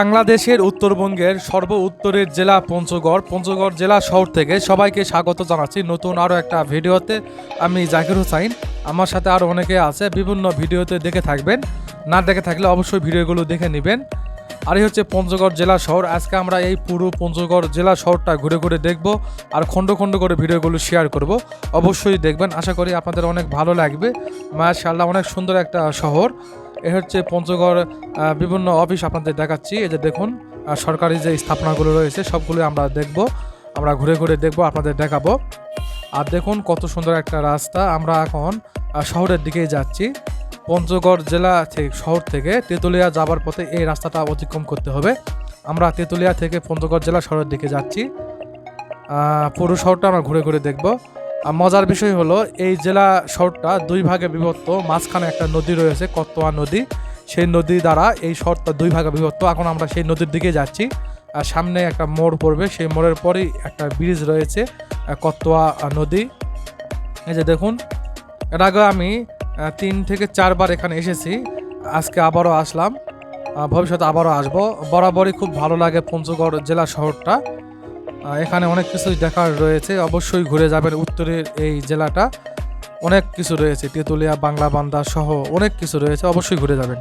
বাংলাদেশের উত্তরবঙ্গের সর্ব উত্তরের জেলা পঞ্চগড়। পঞ্চগড় জেলা শহর থেকে সবাইকে স্বাগত জানাচ্ছি নতুন আরও একটা ভিডিওতে। আমি জাকির হোসাইন। আমার সাথে আরও অনেকে আছে, বিভিন্ন ভিডিওতে দেখে থাকবেন। না দেখে থাকলে অবশ্যই ভিডিওগুলো দেখে নেবেন। আর এই হচ্ছে পঞ্চগড় জেলা শহর। আজকে আমরা এই পুরো পঞ্চগড় জেলা শহরটা ঘুরে ঘুরে দেখব আর খণ্ড খণ্ড করে ভিডিওগুলো শেয়ার করব। অবশ্যই দেখবেন। আশা করি আপনাদের অনেক ভালো লাগবে। মাশাআল্লাহ, অনেক সুন্দর একটা শহর। এ হচ্ছে পঞ্চগড় বিভিন্ন অফিস আপনাদের দেখাচ্ছি। এই যে দেখুন সরকারি যে স্থাপনাগুলো রয়েছে সবগুলো আমরা দেখব, আমরা ঘুরে ঘুরে দেখব, আপনাদের দেখাবো। আর দেখুন কত সুন্দর একটা রাস্তা, আমরা এখন শহরের দিকেই যাচ্ছি। পঞ্চগড় জেলা থেকে শহর থেকে তেঁতুলিয়া যাবার পথে এই রাস্তাটা অতিক্রম করতে হবে। আমরা তেঁতুলিয়া থেকে পঞ্চগড় জেলা শহরের দিকে যাচ্ছি। পুরো শহরটা আমরা ঘুরে ঘুরে দেখব। মজার বিষয় হলো, এই জেলা শহরটা দুই ভাগে বিভক্ত। মাঝখানে একটা নদী রয়েছে, কতোয়া নদী। সেই নদী দ্বারা এই শহরটা দুই ভাগে বিভক্ত। এখন আমরা সেই নদীর দিকে যাচ্ছি। আর সামনে একটা মোড় পড়বে। সেই মোড়ের পরেই একটা ব্রিজ রয়েছে কতোয়া নদী। এই যে দেখুন, এর আগে আমি তিন থেকে চারবার এখানে এসেছি। আজকে আবারও আসলাম। ভবিষ্যতে আবারও আসব। বরাবরই খুব ভালো লাগে পঞ্চগড় জেলা শহরটা। এখানে অনেক কিছু দেখার রয়েছে। অবশ্যই ঘুরে যাবেন উত্তরের এই জেলাটা। অনেক কিছু রয়েছে, তেঁতুলিয়া বাংলা বান্দা সহ অনেক কিছু রয়েছে, অবশ্যই ঘুরে যাবেন।